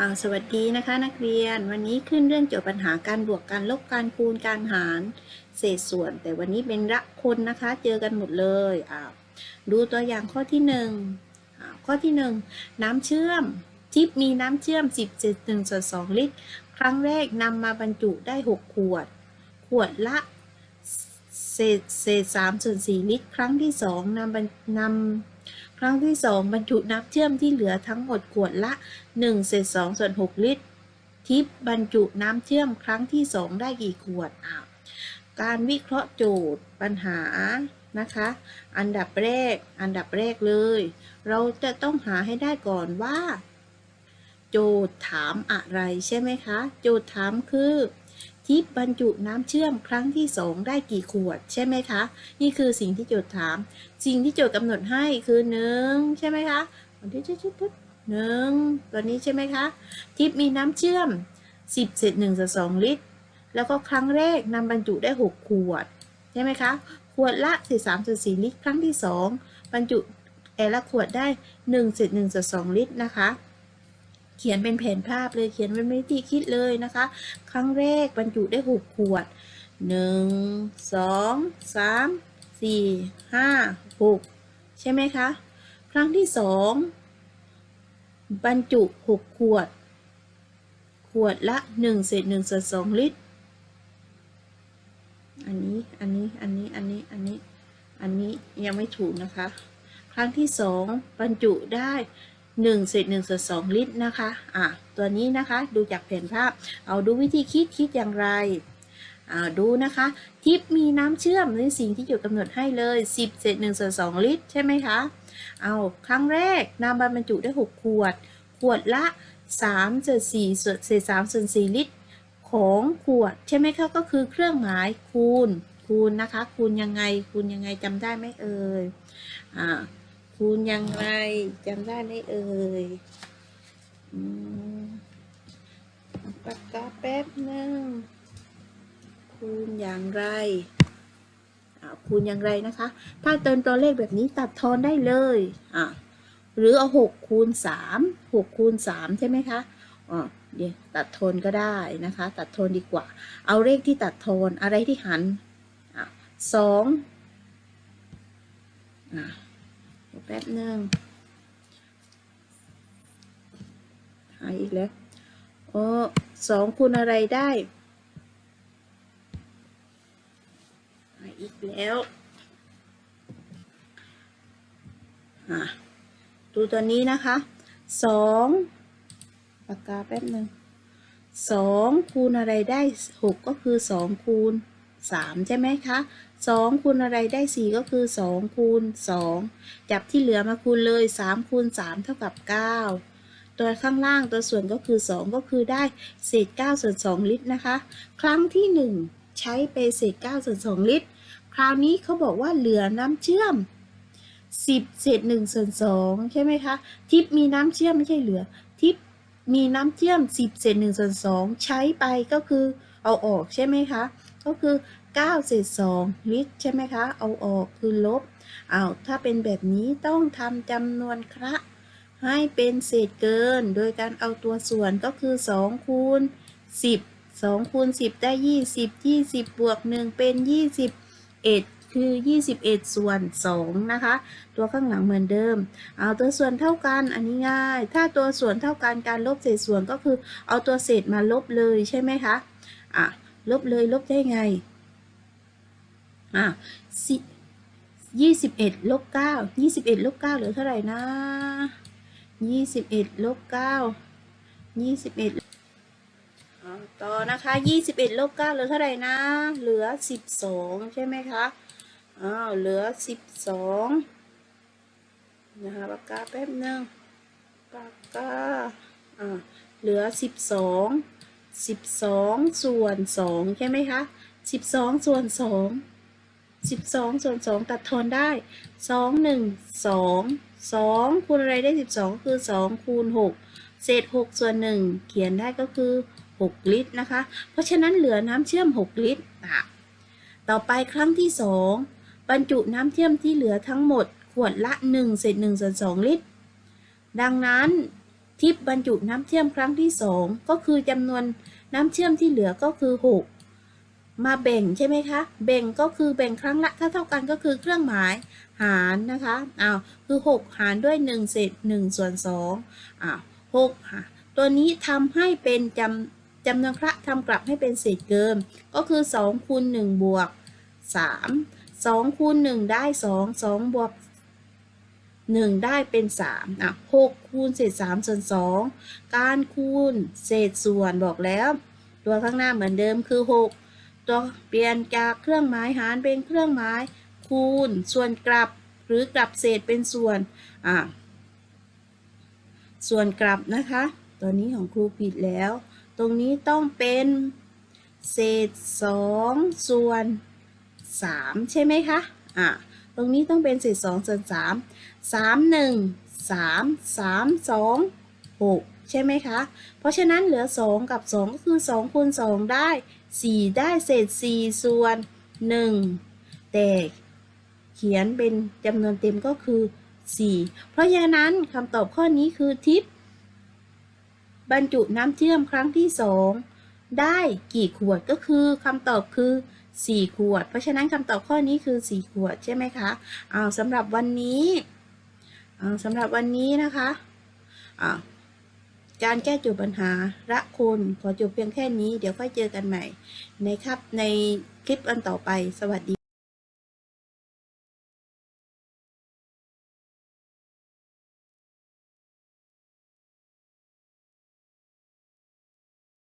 อ่าสวัสดีนะคะนักเรียนวันนี้ขึ้นเรื่องเกี่ยวกับปัญหาการบวกการลบการคูณการหารเศษส่วน แต่วันนี้เป็นละคนนะคะ เจอกันหมดเลยอ่าดูตัวอย่างข้อที่หนึ่งข้อที่หนึ่งน้ำเชื่อมทิปมีน้ำเชื่อม 10.1ส่วน2ลิตร ครั้งแรกนำมาบรรจุได้ 6 ขวด ขวดละเศษเศษ3ส่วน4ลิตร ครั้งที่สองนำบรรนำ ครั้งที่ 2 บรรจุน้ำเชื่อมที่เหลือทั้งหมดขวดละ1เศษ2ส่วน6ลิตร ทิปบรรจุน้ำเชื่อมครั้งที่ 2 ได้กี่ขวดอะการวิเคราะห์โจทย์ปัญหานะคะ อันดับแรก อันดับแรกเลย เราจะต้องหาให้ได้ก่อนว่า โจทย์ถามอะไรใช่ไหมคะ โจทย์ถามคือ ทิปบรรจุน้ำเชื่อมครั้งที่ 2 ได้กี่ขวด ใช่ไหมคะ นี่คือสิ่งที่โจทย์ถาม สิ่งที่โจทย์กำหนดให้คือหนึ่งใช่ไหมคะวันที่ชุดหนึ่งตัวนี้ใช่ไหมคะ ทิปมีน้ำเชื่อม 10เศษ1ส่วน2ลิตร แล้วก็ครั้งแรกนำบรรจุได้ 6 ขวด ใช่ไหมคะ ขวดละเศษ3ส่วน4ลิตร ครั้งที่ 2 บรรจุแต่ละขวดได้1เศษ1ส่วน2ลิตรนะคะ เขียนเป็นแผนภาพเลยเขียนเป็นวิธีคิดเลยนะคะ ครั้งแรกบรรจุได้6ขวด1 2 3 4 5 6ใช่ไหมคะ ครั้งที่2บรรจุ6ขวด ขวดละ1เศษ1ส่วน2ลิตร อันนี้ อันนี้ อันนี้ อันนี้ อันนี้ อันนี้ยังไม่ถูกนะคะ ครั้งที่2บรรจุได้ 1เศษ1ส่วน2ลิตรนะคะอะตัวนี้นะคะดูจากแผนภาพ เอาดูวิธีคิดคิดอย่างไรอ่าดูนะคะ ทิปมีน้ำเชื่อมในสิ่งที่โจทย์กำหนดให้เลย 10เศษ1ส่วน2ลิตรใช่ไหมคะเอาครั้งแรกนำมาบรรจุได้ 6 ขวด ขวดละ3เศษ4ส่วนเศษ3ส่วน4ลิตรของขวดใช่ไหมคะก็คือเครื่องหมายคูณคูณนะคะ คูณยังไงคูณยังไงจำได้ไหมเอ่ยอ่า คูณยังไงจำได้ไหมเอ่ยปากกาแป๊บหนึงคูณอย่างไรคูณอย่างไรนะคะ ถ้าเติมตัวเลขแบบนี้ตัดทอนได้เลยอ่าหรือเอาหกคูณสามหกคูณสามใช่ไหมคะอ๋อเดี๋ยวตัดทอนก็ได้นะคะ ตัดทอนดีกว่า เอาเลขที่ตัดทอนอะไรที่หันอสองอะ แป๊บหนึ่งหายอีกแล้วโอ้สองคูณอะไรได้มาอีกแล้วอะดูตัวนี้นะคะสองปากกาแป๊บหนึ่งสองคูณอะไรได้หกก็คือสองคูณ สามใช่ไหมคะสองคูณอะไรได้สี่ก็คือสองคูณสองจับที่เหลือมาคูณเลยสามคูณสามเท่ากับเก้าตัวข้างล่างตัวส่วนก็คือสองก็คือได้เศษเก้าส่วนสองลิตรนะคะ ครั้งที่หนึ่งใช้ไปเศษเก้าส่วนสองลิตร คราวนี้เขาบอกว่าเหลือน้ำเชื่อม10เศษ1ส่วน2ใช่ไหมคะ ทิปมีน้ำเชื่อมไม่ใช่เหลือ ทิปมีน้ำเชื่อม 10เศษ1ส่วน2ใช้ไปก็คือเอาออกใช่ไหมคะ ก็คือ 9เศษ2ลิตรใช่ไหมคะ เอาออกคือลบเอาถ้าเป็นแบบนี้ต้องทำจำนวนคระให้เป็นเศษเกิน โดยการเอาตัวส่วนก็คือ 2 คูณ 10 2คูณ10 ได้ 20 20 บวก 1 เป็น 21 คือ 21 ส่วน 2 นะคะ ตัวข้างหลังเหมือนเดิม เอาตัวส่วนเท่ากันอันนี้ง่าย ถ้าตัวส่วนเท่ากันการลบเศษส่วนก็คือ เอาตัวเศษมาลบเลยใช่ไหมคะ อะ ลบเลยลบได้ไง อะสิยี่สิบเอ็ดลบเก้ายี่สิบเอ็ดลบเก้าเหลือเท่าไหร่นะยี่สิบเอ็ดลบเก้ายี่สิบเอ็ดต่อนะคะยี่สิบเอ็ดลบเก้าเหลือเท่าไหร่นะ เหลือสิบสองใช่ไหมคะอ้าวเหลือสิบสองนะคะปากกาแป๊บหนึงปากกาอ่าเหลือสิบสองสิบสองส่วนสองใช่ไหมคะสิบสองส่วนสอง สิบสองส่วนสองตัดทอนได้สองหนึ่งสองสองคูณอะไรได้สิบสองคือสองคูณหกเศษ 6 ส่วน 1 เขียนได้ก็คือ 6 ลิตรนะคะ เพราะฉะนั้นเหลือน้ำเชื่อม 6 ลิตรอะต่อไปครั้งที่ 2 บรรจุน้ำเชื่อมที่เหลือทั้งหมด ขวดละ 1 เศษ1ส่วน 2 ลิตร ดังนั้นทิปบรรจุน้ำเชื่อมครั้งที่สองก็คือจำนวนน้ำเชื่อมที่เหลือก็คือ 6 มาแบ่งใช่ไหมคะแบ่งก็คือแบ่งครั้งละถ้าเท่ากันก็คือเครื่องหมายหารนะคะอ้าวคือ 6 หารด้วย1เศษ1ส่วน2อ้าว6หารตัวนี้ทำให้เป็นจำจำนวนคระทำกลับให้เป็นเศษเกินก็คือ2คูณ1บวก3 2คูณ1ได้ 2 2บวก1ได้เป็น3อะ6คูณเศษ3ส่วน 2 การคูณเศษส่วนบอกแล้ว ตัวข้างหน้าเหมือนเดิมคือ 6 ตัวเปลี่ยนจากเครื่องหมายหารเป็นเครื่องหมายคูณ ส่วนกลับหรือกลับเศษเป็นส่วนอะส่วนกลับนะคะ ตัวนี้ของครูผิดแล้ว ตรงนี้ต้องเป็นเศษ 2 ส่วน 3 ใช่ไหมคะอะตรงนี้ต้องเป็นเศษ 2 ส่วน 3 3 1 3 3 2 6 ใช่ไหมคะ เพราะฉะนั้นเหลือ 2 กับ 2 ก็คือ 2คูณ2ได้ 4 ได้เศษ 4 ส่วน 1 แต่เขียนเป็นจำนวนเต็มก็คือ 4 เพราะฉะนั้นคำตอบข้อนี้คือทิปบรรจุน้ำเชื่อมครั้งที่ 2 ได้กี่ขวดก็คือคำตอบคือ 4 ขวด เพราะฉะนั้นคำตอบข้อนี้คือ 4 ขวดใช่ไหมคะเอาสำหรับวันนี้เอาสำหรับวันนี้นะคะอ่า การแก้จุดปัญหาละคนขอจบเพียงแค่นี้ เดี๋ยวค่อยเจอกันใหม่ ในครับในคลิปอันต่อไป สวัสดี